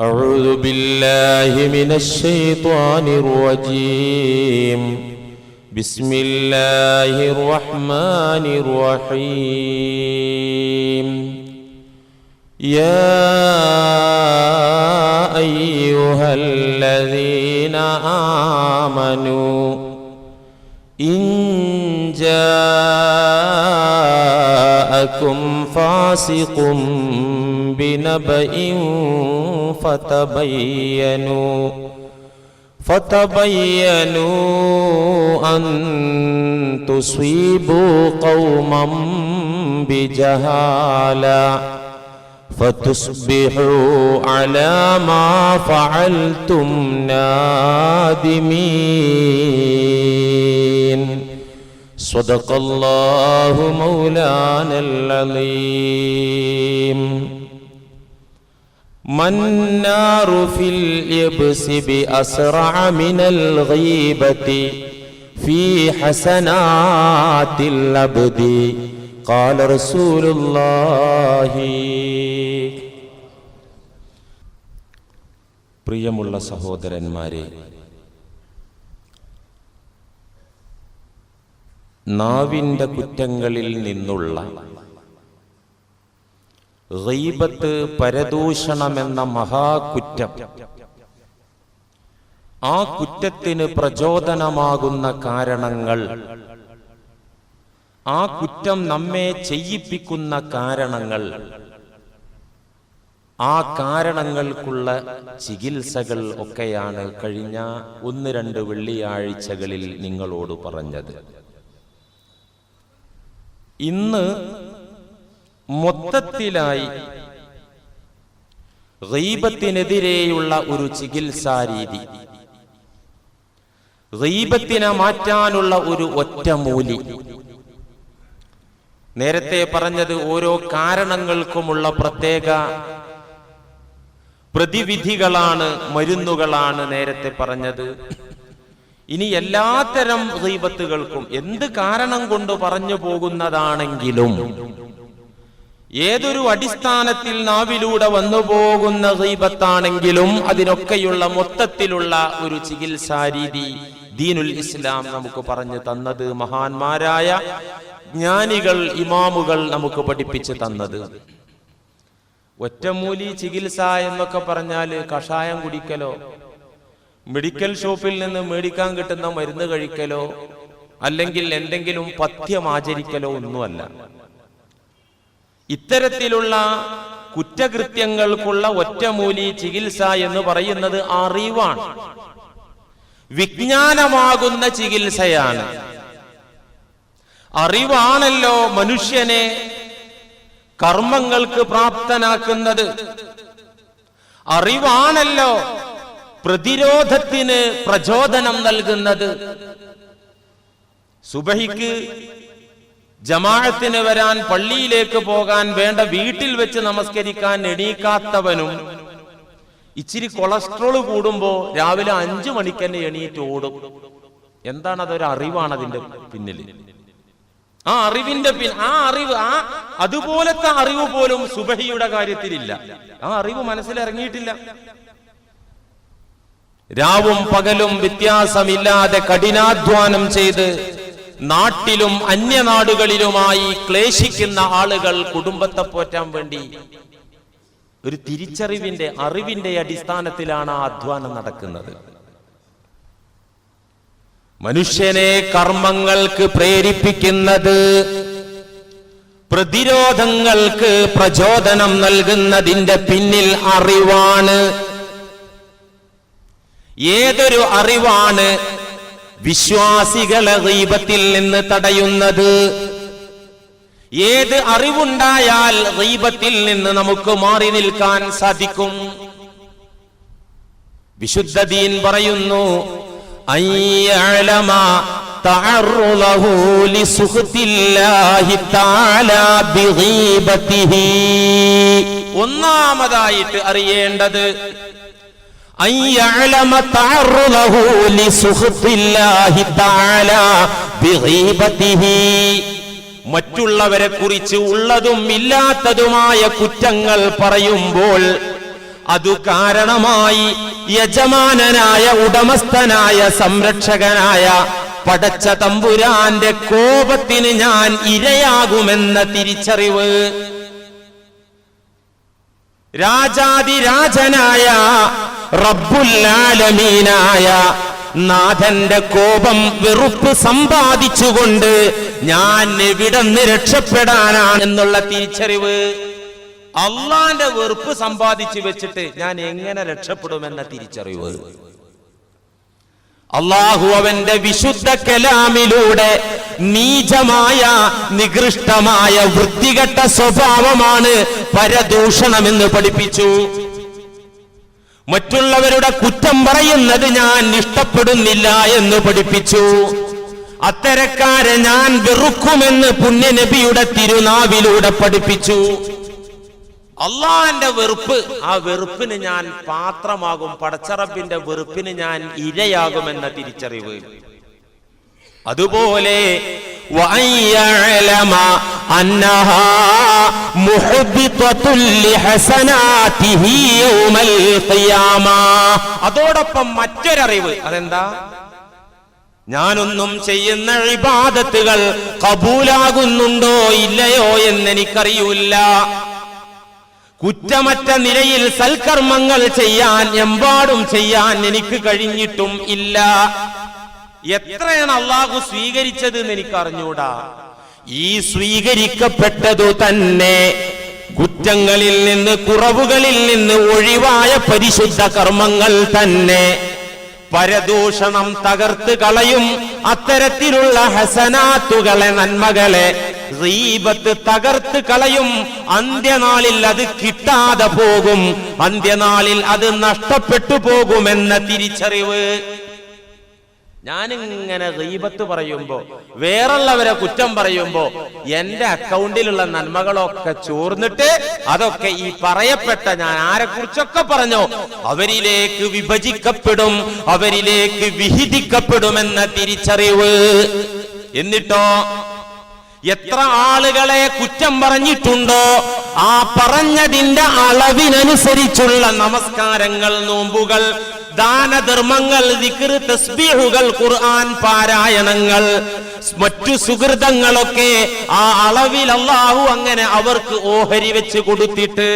أعوذ بالله من الشيطان الرجيم. بسم الله الرحمن الرحيم. يا أيها الذين آمنوا إن جاءكم فاسق بنبأ فتبينوا فتبينوا أن تصيبوا قوما بجهالة فتصبحوا على ما فعلتم نادمين صدق الله مولانا العظيم ما النار في اليبس بأسرع من الغيبة في حسنات العبد قال رسول الله പ്രിയമുള്ള സഹോദരന്മാരെ നാവിൻ്റെ കുറ്റങ്ങളിൽ നിന്നുള്ള ഗൈബത്ത് പരദൂഷണമെന്ന മഹാകുറ്റം. ആ കുറ്റത്തിന് പ്രചോദനമാകുന്ന കാരണങ്ങൾ. ആ കുറ്റം നമ്മെ ചെയ്യിപ്പിക്കുന്ന കാരണങ്ങൾ. ആ കാരണങ്ങൾക്കുള്ള ചികിത്സകൾ ഒക്കെയാണ് കഴിഞ്ഞ ഒന്ന് രണ്ട് വെള്ളിയാഴ്ചകളിൽ നിങ്ങളോട് പറഞ്ഞത്. ഇന്ന് മൊത്തത്തിലായി. ഗൈബത്തിനെതിരെയുള്ള ഒരു ചികിത്സാ രീതി. മാറ്റാനുള്ള ഒരു ഒറ്റമൂലി നേരത്തെ പറഞ്ഞത് ഓരോ കാരണങ്ങൾക്കുമുള്ള പ്രത്യേക പ്രതിവിധികളാണ് മരുന്നുകളാണ് നേരത്തെ പറഞ്ഞത്. ഇനി എല്ലാത്തരം ഗൈബത്തുകൾക്കും എന്ത് കാരണം കൊണ്ട് പറഞ്ഞു പോകുന്നതാണെങ്കിലും ഏതൊരു അടിസ്ഥാനത്തിൽ നാവിലൂടെ വന്നു പോകുന്ന ഗൈബത്താണെങ്കിലും അതിനൊക്കെയുള്ള മൊത്തത്തിലുള്ള ഒരു ചികിത്സാ രീതി ദീനുൽ ഇസ്ലാം നമുക്ക് പറഞ്ഞു തന്നത് മഹാന്മാരായ ജ്ഞാനികൾ ഇമാമുകൾ നമുക്ക് പഠിപ്പിച്ചു തന്നത്. ഒറ്റമൂലി ചികിത്സ എന്നൊക്കെ പറഞ്ഞാൽ കഷായം കുടിക്കലോ മെഡിക്കൽ ഷോപ്പിൽ നിന്ന് മേടിക്കാൻ കിട്ടുന്ന മരുന്ന് കഴിക്കലോ അല്ലെങ്കിൽ എന്തെങ്കിലും പഥ്യം ആചരിക്കലോ ഒന്നുമല്ല. ഇത്തരത്തിലുള്ള കുറ്റകൃത്യങ്ങൾക്കുള്ള ഒറ്റമൂലി ചികിത്സ എന്ന് പറയുന്നത് അറിവാണ്. വിജ്ഞാനമാകുന്ന ചികിത്സയാണ്. അറിവാണല്ലോ മനുഷ്യനെ കർമ്മങ്ങൾക്ക് പ്രാപ്തനാക്കുന്നത്. അറിവാണല്ലോ പ്രതിരോധത്തിന് പ്രചോദനം നൽകുന്നത്. സുബഹിക്ക് ജമാഅത്തിന് വരാൻ പള്ളിയിലേക്ക് പോകാൻ വേണ്ട വീട്ടിൽ വെച്ച് നമസ്കരിക്കാൻ എണീക്കാത്തവനും ഇച്ചിരി കൊളസ്ട്രോൾ കൂടുമ്പോ രാവിലെ അഞ്ചു മണിക്ക് തന്നെ എണീറ്റ് ഓടും. എന്താണ് അതൊരു അറിവാണ് അതിന്റെ പിന്നിൽ ആ അറിവിന്റെ പിൻ ആ അറിവ് ആ അതുപോലത്തെ അറിവ് പോലും സുബഹിയുടെ കാര്യത്തിലില്ല. ആ അറിവ് മനസ്സിലിറങ്ങിയിട്ടില്ല. രാവും പകലും വ്യത്യാസമില്ലാതെ കഠിനാധ്വാനം ചെയ്ത് നാട്ടിലും അന്യനാടുകളിലുമായി ക്ലേശിക്കുന്ന ആളുകൾ കുടുംബത്തെ പോറ്റാൻ വേണ്ടി ഒരു തിരിച്ചറിവിന്റെ അറിവിന്റെ അടിസ്ഥാനത്തിലാണ് ആ അധ്വാനം നടക്കുന്നത്. മനുഷ്യനെ കർമ്മങ്ങൾക്ക് പ്രേരിപ്പിക്കുന്നത് പ്രതിരോധങ്ങൾക്ക് പ്രചോദനം നൽകുന്നതിന്റെ പിന്നിൽ അറിവാണ്. ഏതൊരു അറിവാണ് വിശ്വാസികളെ ദൈവത്തിൽ നിന്ന് തടയുന്നത്. ഏത് അറിവുണ്ടായാൽ ദൈവത്തിൽ നിന്ന് നമുക്ക് മാറി നിൽക്കാൻ സാധിക്കും. വിശുദ്ധ ദീൻ പറയുന്നു ഒന്നാമതായിട്ട് അറിയേണ്ടത് മറ്റുള്ളവരെ കുറിച്ച് ഉള്ളതും ഇല്ലാത്തതുമായ കുറ്റങ്ങൾ പറയുമ്പോൾ അതു കാരണമായി യജമാനനായ ഉടമസ്ഥനായ സംരക്ഷകനായ പടച്ച തമ്പുരാന്റെ കോപത്തിന് ഞാൻ ഇരയാകുമെന്ന തിരിച്ചറിവ്. രാജാതിരാജനായ റബ്ബുല്ലാലമീനായ നാഥന്റെ കോപം വെറുപ്പ് സമ്പാദിച്ചുകൊണ്ട് ഞാൻ എവിടെന്ന് രക്ഷപ്പെടാനാണ് എന്നുള്ള തിരിച്ചറിവ്. അള്ളാന്റെ വെറുപ്പ് സമ്പാദിച്ചു വെച്ചിട്ട് ഞാൻ എങ്ങനെ രക്ഷപ്പെടുമെന്ന തിരിച്ചറിവ്. അള്ളാഹു അവന്റെ വിശുദ്ധ കലാമിലൂടെ നീചമായ നികൃഷ്ടമായ വൃത്തികെട്ട സ്വഭാവമാണ് പരദൂഷണമെന്ന് പഠിപ്പിച്ചു. മറ്റുള്ളവരുടെ കുറ്റം പറയുന്നത് ഞാൻ ഇഷ്ടപ്പെടുന്നില്ല എന്ന് പഠിപ്പിച്ചു. അത്തരക്കാരെ ഞാൻ വെറുക്കുമെന്ന് പുണ്യനബിയുടെ തിരുനാവിലൂടെ പഠിപ്പിച്ചു. അള്ളാഹന്റെ വെറുപ്പ് ആ വെറുപ്പിന് ഞാൻ പാത്രമാകും പടച്ചറപ്പിന്റെ വെറുപ്പിന് ഞാൻ ഇരയാകുമെന്ന തിരിച്ചറിവ്. അതുപോലെ അതോടൊപ്പം മറ്റൊരറിവ് അതെന്താ? ഞാനൊന്നും ചെയ്യുന്ന ഇബാദത്തുകൾ കബൂലാകുന്നുണ്ടോ ഇല്ലയോ എന്നെനിക്കറിയില്ല. കുറ്റമറ്റ നിലയിൽ സൽക്കർമ്മങ്ങൾ ചെയ്യാൻ എമ്പാടും ചെയ്യാൻ എനിക്ക് കഴിഞ്ഞിട്ടും ഇല്ല. എത്രയാണ് അള്ളാഹു സ്വീകരിച്ചത് എന്ന് എനിക്ക് അറിഞ്ഞൂടാ ഈ സ്വീകരിക്കപ്പെട്ടതു തന്നെ കുറ്റങ്ങളിൽ നിന്ന് കുറവുകളിൽ നിന്ന് ഒഴിവായ പരിശുദ്ധ കർമ്മങ്ങൾ തന്നെ. പരദൂഷണം തകർത്ത് കളയും അത്തരത്തിലുള്ള ഹസനാത്തുകളെ നന്മകളെ. റീബത്ത് തകർത്ത് കളയും. അന്ത്യനാളിൽ അത് കിട്ടാതെ പോകും. അന്ത്യനാളിൽ അത് നഷ്ടപ്പെട്ടു പോകുമെന്ന തിരിച്ചറിവ്. ഞാനിങ്ങനെ റീബത്ത് പറയുമ്പോ വേറുള്ളവരെ കുറ്റം പറയുമ്പോ എന്റെ അക്കൗണ്ടിലുള്ള നന്മകളൊക്കെ ചോർന്നിട്ട് അതൊക്കെ ഈ പറയപ്പെട്ട ഞാൻ ആരെ കുറിച്ചൊക്കെ പറഞ്ഞോ അവരിലേക്ക് വിഭജിക്കപ്പെടും അവരിലേക്ക് വിഹിതിക്കപ്പെടുമെന്ന തിരിച്ചറിവ്. എന്നിട്ടോ എത്ര ആളുകളെ കുറ്റം പറഞ്ഞിട്ടുണ്ടോ ആ പറഞ്ഞതിന്റെ അളവിനനുസരിച്ചുള്ള നമസ്കാരങ്ങൾ നോമ്പുകൾ ദാനധർമ്മങ്ങൾ തസ്ബീഹുകൾ ഖുർആൻ പാരായണങ്ങൾ മറ്റു സുഹൃതങ്ങളൊക്കെ ആ അളവിൽ അള്ളാഹു അങ്ങനെ അവർക്ക് ഓഹരി വെച്ച് കൊടുത്തിട്ട്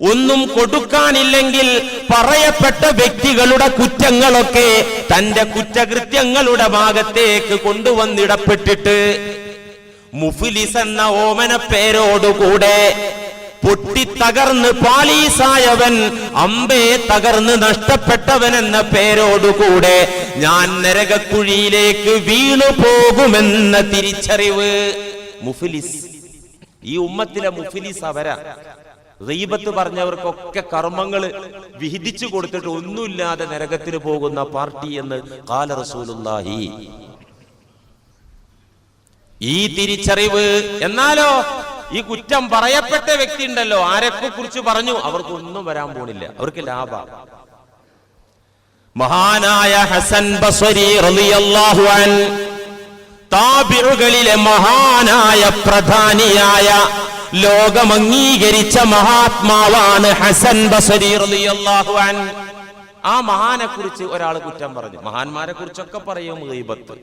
ഒന്നും കൊടുക്കാനില്ലെങ്കിൽ പറയപ്പെട്ട വ്യക്തികളുടെ കുറ്റങ്ങളൊക്കെ തന്റെ കുറ്റകൃത്യങ്ങളുടെ ഭാഗത്തേക്ക് കൊണ്ടുവന്നിടപ്പെട്ടിട്ട് മുഫിലിസ് എന്ന ഓമന പേരോടുകൂടെ പൊട്ടിത്തകർന്ന് പാലീസായവൻ അമ്പേ തകർന്ന് നഷ്ടപ്പെട്ടവൻ എന്ന പേരോടുകൂടെ ഞാൻ നരകക്കുഴിയിലേക്ക് വീണു പോകുമെന്ന തിരിച്ചറിവ്. മുഫിലിസ് ഈ ഉമ്മത്തിലെ മുഫിലിസ് അവരാ. റീബത്ത് പറഞ്ഞവർക്കൊക്കെ കർമ്മങ്ങൾ വിഹിതിച്ചു കൊടുത്തിട്ട് ഒന്നുമില്ലാതെ നരകത്തിന് പോകുന്ന പാർട്ടി എന്ന് കാല റസൂലുള്ളാഹി. ഈ തിരിച്ചറിവ് എന്നാലോ ഈ കുറ്റം പറയപ്പെട്ട വ്യക്തി ഉണ്ടല്ലോ ആരൊക്കെ കുറിച്ച് പറഞ്ഞു? അവർക്കൊന്നും വരാൻ പോണില്ല. അവർക്ക് ലാഭ. മഹാനായ ഹസൻ ബസ്വരി റളിയല്ലാഹു അൻ താബിറുകളിലെ മഹാനായ പ്രധാനിയായ ലോകം അംഗീകരിച്ച മഹാത്മാവാണ് ഹസൻ ബസരി റളിയല്ലാഹു അൻ. ആ മഹാനെ കുറിച്ച് ഒരാൾ കുറ്റം പറഞ്ഞു. മഹാന്മാരെ കുറിച്ചൊക്കെ പറയും ഗൈബത്ത്?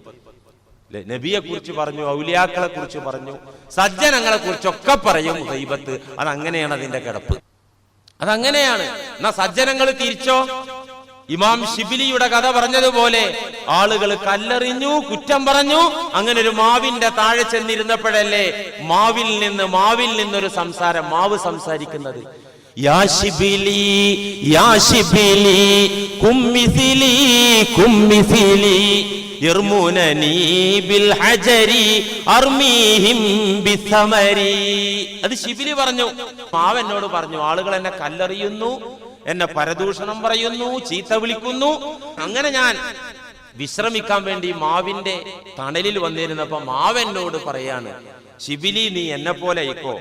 നബിയെ കുറിച്ച് പറഞ്ഞു ഔലിയാക്കളെ കുറിച്ച് പറഞ്ഞു സജ്ജനങ്ങളെ കുറിച്ചൊക്കെ പറയും ദൈവത്ത്. അതങ്ങനെയാണ് അതിന്റെ കിടപ്പ്. അതങ്ങനെയാണ്. എന്നാ സജ്ജനങ്ങൾ തിരിച്ചോ? ഇമാം ഷിബിലിയുടെ കഥ പറഞ്ഞതുപോലെ ആളുകൾ കല്ലെറിഞ്ഞു കുറ്റം പറഞ്ഞു. അങ്ങനെ ഒരു മാവിന്റെ താഴെ ചെന്നിരുന്നപ്പോഴല്ലേ മാവിൽ നിന്ന് മാവിൽ നിന്നൊരു സംസാരം മാവ് സംസാരിക്കുന്നത്. ബിൽ ഹജരി ബിസമരി അത് ശിബിലി പറഞ്ഞു. മാവെന്നോട് പറഞ്ഞു ആളുകൾ എന്നെ കല്ലെറിയുന്നു എന്നെ പരദൂഷണം പറയുന്നു ചീത്ത വിളിക്കുന്നു. അങ്ങനെ ഞാൻ വിശ്രമിക്കാൻ വേണ്ടി മാവിന്റെ തണലിൽ വന്നിരുന്നപ്പോ മാവെന്നോട് പറയാണ് ശിബിലി നീ എന്നെ പോലെ ഇക്കോ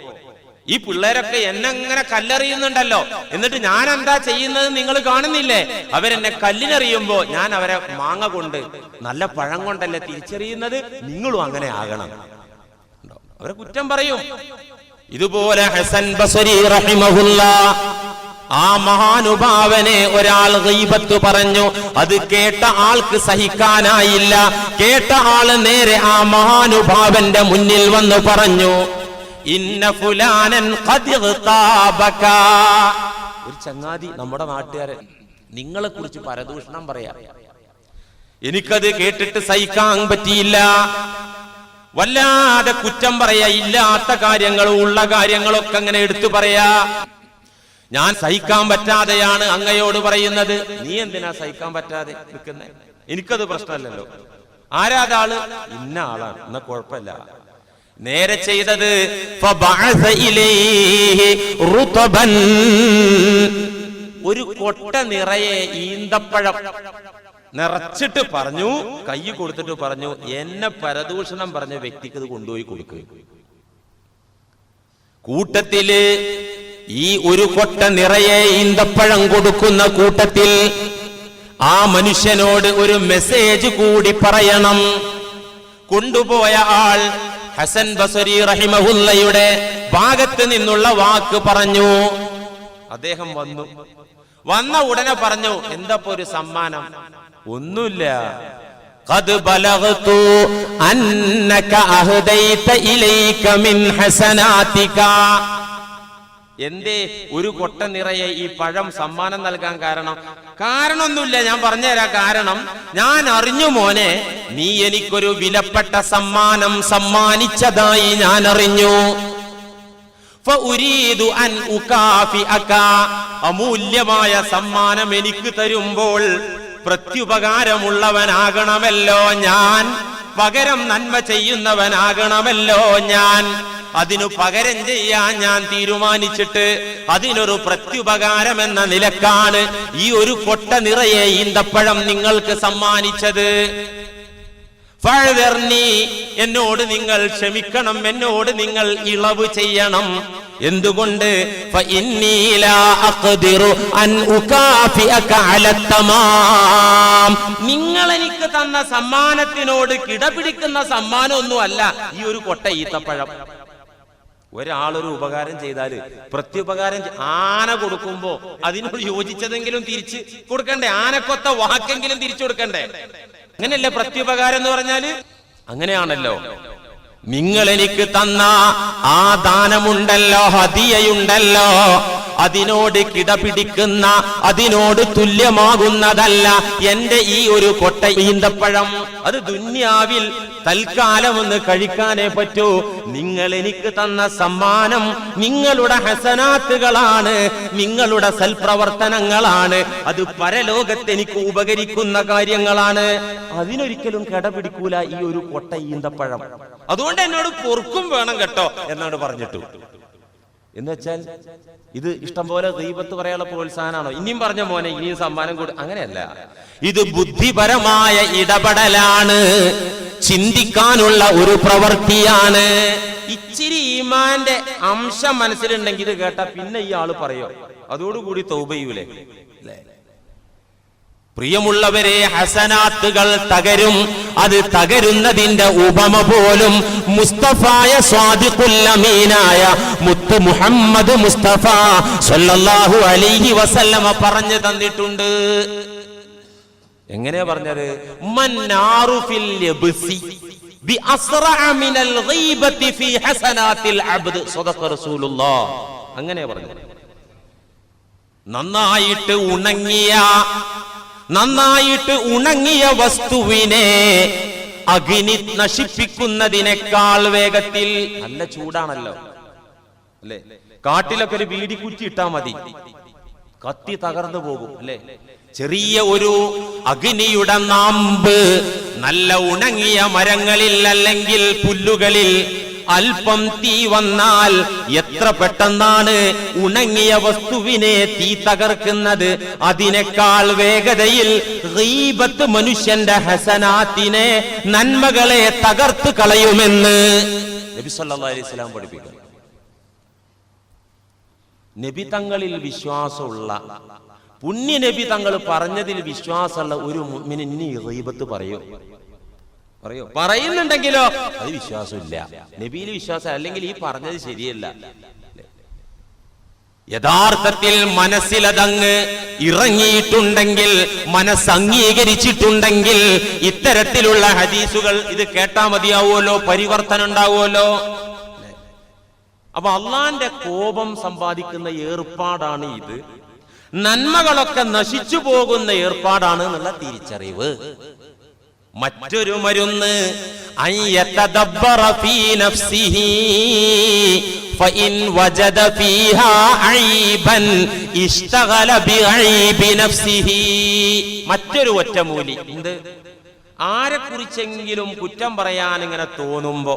ഈ പിള്ളേരൊക്കെ എന്നെ ഇങ്ങനെ കല്ലെറിയുന്നുണ്ടല്ലോ? എന്നിട്ട് ഞാൻ എന്താ ചെയ്യുന്നത് നിങ്ങൾ കാണുന്നില്ലേ? അവരെന്നെ കല്ലിനെറിയുമ്പോ ഞാൻ അവരെ മാങ്ങ കൊണ്ട് നല്ല പഴം കൊണ്ടല്ലേ തിരിച്ചറിയുന്നത്? നിങ്ങളും അങ്ങനെ ആകണം? അവരെ കുറ്റം പറയും. ഇതുപോലെ ഹസൻ ബസരി റഹിമഹുല്ല ആ മഹാനുഭാവനെ ഒരാൾ ഗൈബത്ത് പറഞ്ഞു അത് കേട്ട ആൾക്ക് സഹിക്കാനായില്ല. കേട്ട ആൾ നേരെ ആ മഹാനുഭാവന്റെ മുന്നിൽ വന്ന് പറഞ്ഞു ഇന്ന ഫുലാനൻ ഒരു ചങ്ങാതി നമ്മുടെ നാട്ടുകാരൻ നിങ്ങളെ കുറിച്ച് പരദൂഷണം പറയാ. എനിക്കത് കേട്ടിട്ട് സഹിക്കാൻ പറ്റിയില്ല. വല്ലാതെ കുറ്റം പറയാ ഇല്ലാത്ത കാര്യങ്ങളും ഉള്ള കാര്യങ്ങളൊക്കെ അങ്ങനെ എടുത്തു പറയാ. ഞാൻ സഹിക്കാൻ പറ്റാതെയാണ് അങ്ങയോട് പറയുന്നത്. നീ എന്തിനാ സഹിക്കാൻ പറ്റാതെ നിൽക്കുന്നത് എനിക്കത് പ്രശ്നമല്ലല്ലോ. ആരാതാൾ ഇന്ന ആളാണ്. എന്നാ കുഴപ്പമില്ല. നേരെ ചെയ്തത് ഒരു കൊട്ട നിറയെ ഈന്തപ്പഴം. നിറച്ചിട്ട് പറഞ്ഞു കൈ കൊടുത്തിട്ട് പറഞ്ഞു എന്നെ പരദൂഷണം പറഞ്ഞ വ്യക്തിക്ക് ഇത് കൊണ്ടുപോയി കൊടുക്കുക കൂട്ടത്തിൽ ഈ ഒരു കൊട്ട നിറയെ ഈന്തപ്പഴം കൊടുക്കുന്ന കൂട്ടത്തിൽ ആ മനുഷ്യനോട് ഒരു മെസ്സേജ് കൂടി പറയണം. കൊണ്ടുപോയ ആൾ ഹസൻ ബസരി റഹിമഹുല്ലയുടെ ഭാഗത്ത് നിന്നുള്ള വാക്ക് പറഞ്ഞു അദ്ദേഹം വന്നു വന്ന ഉടനെ പറഞ്ഞു എന്താ ഒരു സമ്മാനം ഒന്നുമില്ല قد بلغت أنك أهديت إليك من حسناتك എന്തേ ഒരു കൊട്ട നിറയെ ഈ പഴം സമ്മാനം നൽകാൻ കാരണം? കാരണമൊന്നുമില്ല ഞാൻ പറഞ്ഞുതരാം കാരണം. ഞാൻ അറിഞ്ഞു മോനെ നീ എനിക്കൊരു വിലപ്പെട്ട സമ്മാനം സമ്മാനിച്ചതായി ഞാൻ അറിഞ്ഞു. അമൂല്യമായ സമ്മാനം എനിക്ക് തരുമ്പോൾ പ്രത്യുപകാരമുള്ളവനാകണമല്ലോ ഞാൻ. പകരം നന്മ ചെയ്യുന്നവനാകണമല്ലോ ഞാൻ. അതിനു പകരം ചെയ്യാൻ ഞാൻ തീരുമാനിച്ചിട്ട് അതിനൊരു പ്രത്യുപകാരം എന്ന നിലക്കാണ് ഈ ഒരു കൊട്ട നിറയെ ഈന്തപ്പഴം നിങ്ങൾക്ക് സമ്മാനിച്ചത്. എന്നോട് നിങ്ങൾ ക്ഷമിക്കണം എന്നോട് നിങ്ങൾ ഇളവ് ചെയ്യണം. എന്തുകൊണ്ട്? നിങ്ങൾ എനിക്ക് തന്ന സമ്മാനത്തിനോട് കിടപിടിക്കുന്ന സമ്മാനമൊന്നുമല്ല ഈ ഒരു കൊട്ട ഈത്തപ്പഴം. ഒരാളൊരു ഉപകാരം ചെയ്താൽ പ്രത്യുപകാരം ആന കൊടുക്കുമ്പോ അതിനോട് യോജിച്ചതെങ്കിലും തിരിച്ച് കൊടുക്കണ്ടേ? ആനക്കൊത്ത വാക്കെങ്കിലും തിരിച്ചു കൊടുക്കണ്ടേ? അങ്ങനെയല്ലേ പ്രത്യുപകാരം എന്ന് പറഞ്ഞാൽ? അങ്ങനെയാണല്ലോ. നിങ്ങൾ എനിക്ക് തന്ന ആ ദാനമുണ്ടല്ലോ ഹതിയയുണ്ടല്ലോ അതിനോട് കിടപിടിക്കുന്ന അതിനോട് തുല്യമാകുന്നതല്ല എന്റെ ഈ ഒരു കൊട്ട ഈന്തപ്പഴം. അത് ദുന്യാവിൽ തൽക്കാലം ഒന്ന് കഴിക്കാനേ പറ്റൂ. നിങ്ങൾ എനിക്ക് തന്ന സമ്മാനം നിങ്ങളുടെ ഹസനാത്തുകളാണ് നിങ്ങളുടെ സൽപ്രവർത്തനങ്ങളാണ്. അത് പരലോകത്ത് എനിക്ക് ഉപകരിക്കുന്ന കാര്യങ്ങളാണ്. അതിനൊരിക്കലും കിടപിടിക്കൂല ഈ ഒരു കൊട്ട ഈന്തപ്പഴം. അതുകൊണ്ട് എന്നോട് പൊറുക്കും വേണം കേട്ടോ എന്നാണ് പറഞ്ഞിട്ടു. എന്ന് വെച്ചാൽ ഇത് ഇഷ്ടം പോലെ ദൈവത്ത് പറയാനുള്ള പ്രോത്സാഹനമാണോ? ഇനിയും പറഞ്ഞ മോനെ ഇനിയും സമ്മാനം കൊടു. അങ്ങനെയല്ല. ഇത് ബുദ്ധിപരമായ ഇടപെടലാണ് ചിന്തിക്കാനുള്ള ഒരു പ്രവൃത്തിയാണ്. ഇച്ചിരി ഈമാന്റെ അംശം മനസ്സിലുണ്ടെങ്കിൽ ഇത് കേട്ടാ പിന്നെ ഈ ആൾ പറയോ? അതോടുകൂടി തൗബയൂലേ അല്ലേ? പ്രിയമുള്ളവരെ ഹസനാത്തുകൾ തകരും. അത് തകരുന്നതിന്റെ ഉപമ പോലും മുസ്തഫായ സ്വാദിഖുല്ലമീനായ മുത്ത് മുഹമ്മദ് മുസ്തഫ സല്ലല്ലാഹു അലൈഹി വസല്ലമ പറഞ്ഞു തന്നിട്ടുണ്ട്. എങ്ങനെയാ പറഞ്ഞത്? അങ്ങനെയാ പറഞ്ഞത്. നന്നായിട്ട് ഉണങ്ങിയ നന്നായിട്ട് ഉണങ്ങിയ വസ്തുവിനെ അഗ്നി നശിപ്പിക്കുന്നതിനേക്കാൾ വേഗത്തിൽ നല്ല ചൂടാണല്ലോ. അല്ലേ? കാട്ടിലൊക്കെ ഒരു വീടി കുറ്റി ഇട്ടാ മതി. കത്തി തകർന്നു പോകും അല്ലേ? ചെറിയ ഒരു അഗ്നിയുടെ നാമ്പ് നല്ല ഉണങ്ങിയ മരങ്ങളിൽ അല്ലെങ്കിൽ പുല്ലുകളിൽ അല്പം തീ വന്നാൽ എത്ര പെട്ടെന്നാണ് ഉണങ്ങിയ വസ്തുവിനെ തീ തകർക്കുന്നത്? അതിനേക്കാൾ വേഗതയിൽ റീബത്ത് മനുഷ്യന്റെ ഹസനാത്തിനെ നന്മകളെ തകർത്ത് കളയുമെന്ന് നബി അലൈഹി പഠിപ്പിക്കുന്നു. നബി തങ്ങളിൽ വിശ്വാസമുള്ള പുണ്യ നബി തങ്ങൾ പറഞ്ഞതിൽ വിശ്വാസമുള്ള ഒരു മുഅ്മിൻ ഇനി റീബത്ത് പറയോ. പറയോ? പറയുന്നുണ്ടെങ്കിലോ? അത് വിശ്വാസമില്ല. നബിയിൽ വിശ്വാസം അല്ലെങ്കിൽ ഈ പറഞ്ഞത് ശരിയല്ല. യഥാർത്ഥത്തിൽ മനസ്സിലതങ്ങ് ഇറങ്ങിയിട്ടുണ്ടെങ്കിൽ മനസ്സ് അംഗീകരിച്ചിട്ടുണ്ടെങ്കിൽ ഇത്തരത്തിലുള്ള ഹദീസുകൾ ഇത് കേട്ടാ മതിയാവുമല്ലോ? പരിവർത്തനം ഉണ്ടാവുമല്ലോ? അപ്പൊ അള്ളാന്റെ കോപം സമ്പാദിക്കുന്ന ഏർപ്പാടാണ് ഇത്. നന്മകളൊക്കെ നശിച്ചു പോകുന്ന ഏർപ്പാടാണ് എന്നുള്ള തിരിച്ചറിവ്. മറ്റൊരു മരുന്ന് മറ്റൊരു ഒറ്റമൂലി എന്ത്? ആരെക്കുറിച്ചെങ്കിലും കുറ്റം പറയാൻ ഇങ്ങനെ തോന്നുമ്പോ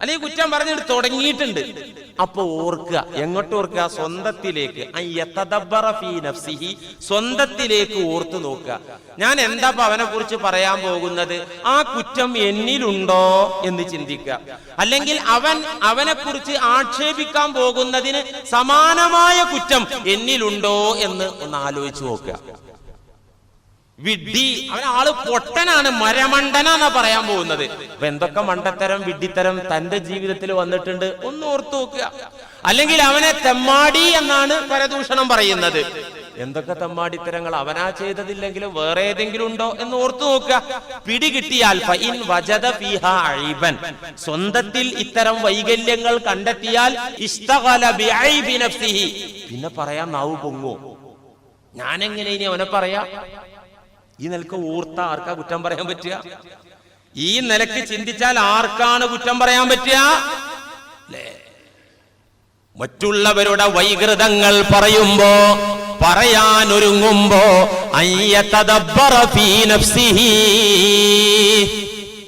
അല്ലെങ്കിൽ കുറ്റം പറഞ്ഞിട്ട് തുടങ്ങിയിട്ടുണ്ട്. അപ്പൊ ഓർക്കുക എങ്ങോട്ട് ഓർക്കുക? സ്വന്തത്തിലേക്ക്. നഫ്സിഹി. സ്വന്തത്തിലേക്ക് ഓർത്തു നോക്കുക. ഞാൻ എന്താ അവനെ കുറിച്ച് പറയാൻ പോകുന്നത്? ആ കുറ്റം എന്നിലുണ്ടോ എന്ന് ചിന്തിക്കുക. അല്ലെങ്കിൽ അവൻ അവനെ കുറിച്ച് ആക്ഷേപിക്കാൻ പോകുന്നതിന് സമാനമായ കുറ്റം എന്നിലുണ്ടോ എന്ന് ഒന്ന് ആലോചിച്ച് നോക്കുക. വിഡ്ഢി. അവൻ ആൾ പൊട്ടനാണ് മരമണ്ടനാന്ന പറയാൻ പോകുന്നത്. എന്തൊക്കെ മണ്ടത്തരം വിഡ്ഢിത്തരം തന്റെ ജീവിതത്തിൽ വന്നിട്ടുണ്ട് ഒന്ന് ഓർത്തു നോക്കുക. അല്ലെങ്കിൽ അവനെ തെമ്മാടി എന്നാണ് പരദൂഷണം പറയുന്നത്. എന്തൊക്കെ തെമ്മാടിത്തരങ്ങൾ അവനാ ചെയ്തതില്ലെങ്കിലും വേറെ ഏതെങ്കിലും ഉണ്ടോ എന്ന് ഓർത്തു നോക്കുക. പിടി കിട്ടിയാൽ ഫഇൻ വജദ ഫീഹാ സ്വന്തത്തിൽ ഇത്തരം വൈകല്യങ്ങൾ കണ്ടെത്തിയാൽ പിന്നെ പറയാൻ നാവ് പൊങ്ങോ ഞാനെങ്ങനെ ഇനി അവനെ പറയാ? ഈ നിലയ്ക്ക് ഊർത്ത ആർക്കാ കുറ്റം പറയാൻ പറ്റുക ഈ നിലയ്ക്ക് ചിന്തിച്ചാൽ ആർക്കാണ് കുറ്റം പറയാൻ പറ്റുക? മറ്റുള്ളവരുടെ വൈകൃതങ്ങൾ പറയുമ്പോ പറയാൻ ഒരുങ്ങുമ്പോ.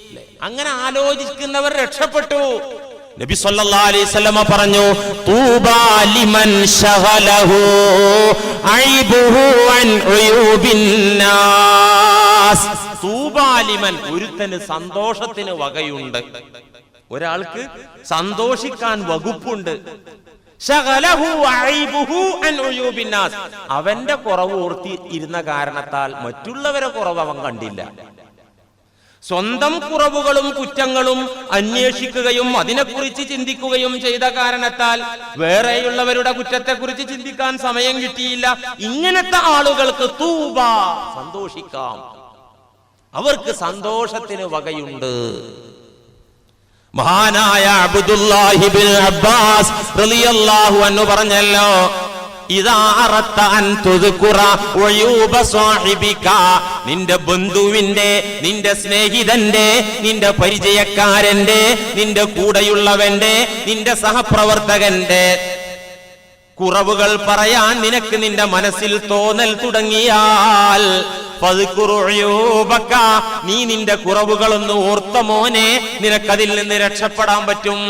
ല്ലേ? അങ്ങനെ ആലോചിക്കുന്നവർ രക്ഷപ്പെട്ടു നബി സല്ലല്ലാഹു അലൈഹി വസല്ലമ പറഞ്ഞു തൂബാ ലിമൻ തൂബാ ഒരുത്തന് സന്തോഷത്തിന് വകയുണ്ട്. ഒരാൾക്ക് സന്തോഷിക്കാൻ വകുപ്പുണ്ട്. അവന്റെ കുറവ് ഓർത്തി ഇരുന്ന കാരണത്താൽ മറ്റുള്ളവരെ കുറവ് അവൻ കണ്ടില്ല. സ്വന്തം കുറവുകളും കുറ്റങ്ങളും അന്വേഷിക്കുകയും അതിനെക്കുറിച്ച് ചിന്തിക്കുകയും ചെയ്ത കാരണത്താൽ വേറെയുള്ളവരുടെ കുറ്റത്തെക്കുറിച്ച് ചിന്തിക്കാൻ സമയം കിട്ടിയില്ല. ഇങ്ങനത്തെ ആളുകൾക്ക് തൂബ സന്തോഷിക്കാം. അവർക്ക് സന്തോഷത്തിന് വകയുണ്ട്. മഹാനായ അബ്ദുല്ലാഹിബിൻ അബ്ബാസ് റളിയല്ലാഹു അൻഹു പറഞ്ഞല്ലോ നിന്റെ ബന്ധുവിന്റെ നിന്റെ സ്നേഹിതന്റെ നിന്റെ പരിചയക്കാരന്റെ നിന്റെ കൂടെയുള്ളവന്റെ നിന്റെ സഹപ്രവർത്തകന്റെ കുറവുകൾ പറയാൻ നിനക്ക് നിന്റെ മനസ്സിൽ തോന്നൽ തുടങ്ങിയാൽ നീ നിന്റെ കുറവുകളൊന്ന് ഓർത്ത മോനെ നിനക്കതിൽ നിന്ന് രക്ഷപ്പെടാൻ പറ്റും.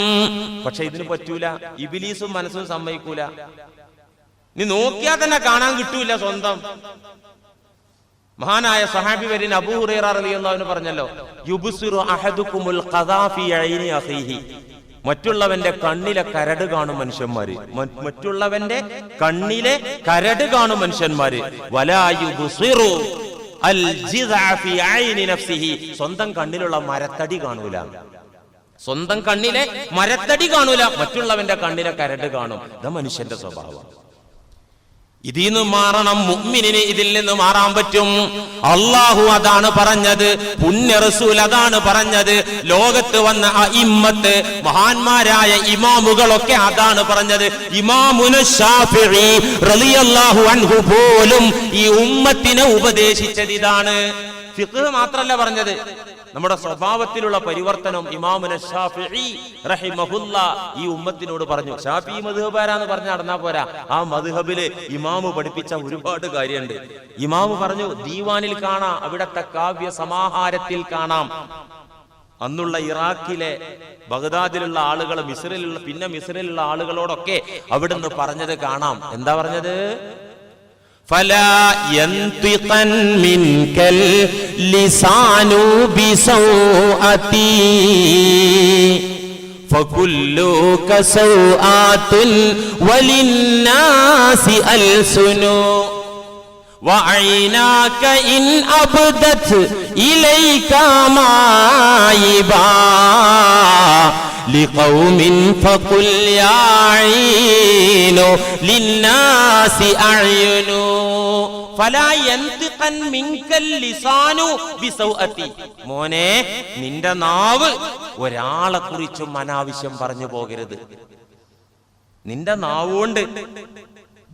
പക്ഷെ ഇതിന് പറ്റൂല ഇബിലീസും മനസ്സും സമ്മതിക്കൂല. നീ നോക്കിയാൽ തന്നെ കാണാൻ കിട്ടൂല സ്വന്തം. മഹാനായ സഹാബി വരിൻ അബൂഹുറേറിയെന്ന് പറഞ്ഞല്ലോ മറ്റുള്ളവന്റെ കണ്ണിലെ കരട് കാണും മനുഷ്യന്മാര്. മറ്റുള്ളവന്റെ കണ്ണിലെ കരട് കാണും മനുഷ്യന്മാര്. സ്വന്തം കണ്ണിലുള്ള മരത്തടി കാണൂല. സ്വന്തം കണ്ണിലെ മരത്തടി കാണൂല. മറ്റുള്ളവന്റെ കണ്ണിലെ കരട് കാണും. ഇത് മനുഷ്യന്റെ സ്വഭാവം. ഇതിൽ നിന്ന് മാറണം മുഗ്മിനിന് ഇതിൽ നിന്ന് മാറാൻ പറ്റും. അള്ളാഹു അതാണ് പറഞ്ഞത് പുണ്യ റസൂൽ അതാണ് പറഞ്ഞത്. ലോകത്ത് വന്ന ഇമ്മത്ത് മഹാന്മാരായ ഇമാമുകളൊക്കെ അതാണ് പറഞ്ഞത്. ഇമാമുന അൻഹു പോലും ഈ ഉമ്മത്തിനെ ഉപദേശിച്ചത് ഇതാണ്. ഫിഖ് മാത്രല്ല പറഞ്ഞത്. നമ്മുടെ സ്വഭാവത്തിലുള്ള പരിവർത്തനം ഇമാമുന ഈ ഉമ്മത്തിനോട് പറഞ്ഞു. ഷാഫി മധുഹബാരാന്ന് പറഞ്ഞ നടന്നാ പോരാ. ആ മധുഹബിൽ ഇമാമ് പഠിപ്പിച്ച ഒരുപാട് കാര്യമുണ്ട് ഇമാമു പറഞ്ഞു ദീവാനിൽ കാണാം അവിടത്തെ കാവ്യ സമാഹാരത്തിൽ കാണാം. അന്നുള്ള ഇറാഖിലെ ബഗ്ദാദിലുള്ള ആളുകൾ മിസ്രിലുള്ള പിന്നെ മിസ്രിലുള്ള ആളുകളോടൊക്കെ അവിടുന്ന് പറഞ്ഞത് കാണാം. എന്താ പറഞ്ഞത്? فلا ينطقا منك اللسان بسوءتي فكلك سوءات وللناس ألسن وعيناك إن أبدت إليك مائبا لقوم فقل يا عين للناس أعين فلا ينطقن منك اللسان بسوءتي മോനെ നിന്റെ നാവ് ഒരാളെ കുറിച്ചും അനാവശ്യം പറഞ്ഞു പോകരുത് നിന്റെ നാവുകൊണ്ട്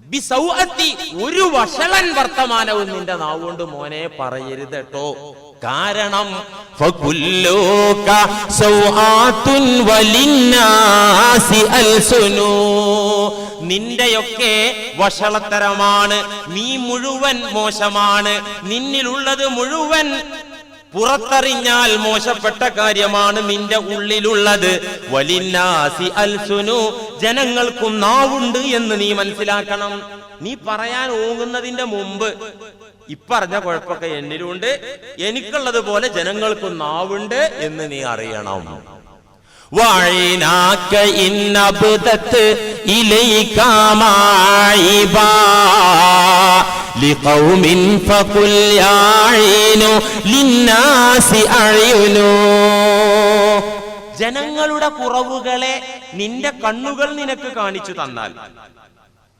ബിസൗഅത്തി ഒരു വഷളൻ വർത്തമാനവും നിന്റെ നാവുകൊണ്ട് മോനെ പറയരുത് കേട്ടോ കാരണം നിന്റെയൊക്കെ വഷളത്തരമാണ് നീ മുഴുവൻ മോശമാണ്. നിന്നിലുള്ളത് മുഴുവൻ പുറത്തറിഞ്ഞാൽ മോശപ്പെട്ട കാര്യമാണ് നിന്റെ ഉള്ളിലുള്ളത്. വലിന്നാസി അൽസുനു ജനങ്ങൾക്കും നാവുണ്ട് എന്ന് നീ മനസ്സിലാക്കണം. നീ പറയാൻ ഓങ്ങുന്നതിന്റെ മുമ്പ് ഇപ്പറഞ്ഞ കുഴപ്പമൊക്കെ എന്നിലുണ്ട് എനിക്കുള്ളത് പോലെ ജനങ്ങൾക്കും നാവുണ്ട് എന്ന് നീ അറിയണം وعيناك إن نبذت إليك معيبا لقوم فقل يا عين للناس أعين ജനങ്ങളുടെ കുറവുകളെ നിന്റെ കണ്ണുകൾ നിനക്ക് കാണിച്ചു തന്നാൽ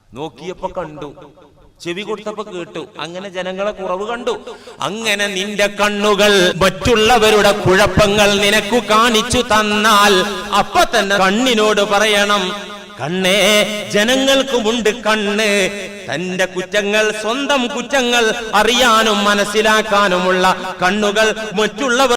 നോക്കിയപ്പോ കണ്ടു ചെവി കൊടുത്തപ്പോ കേട്ടു. അങ്ങനെ ജനങ്ങളെ കുറവ് കണ്ടു. അങ്ങനെ നിന്റെ കണ്ണുകൾ മറ്റുള്ളവരുടെ കുഴപ്പങ്ങൾ നിനക്കു കാണിച്ചു തന്നാൽ അപ്പൊ തന്നെ കണ്ണിനോട് പറയണം. കണ്ണേ ജനങ്ങൾക്കുമുണ്ട് കണ്ണ്. തന്റെ കുറ്റങ്ങൾ സ്വന്തം കുറ്റങ്ങൾ അറിയാനും മനസ്സിലാക്കാനുമുള്ള കണ്ണുകൾ മറ്റുള്ളവർ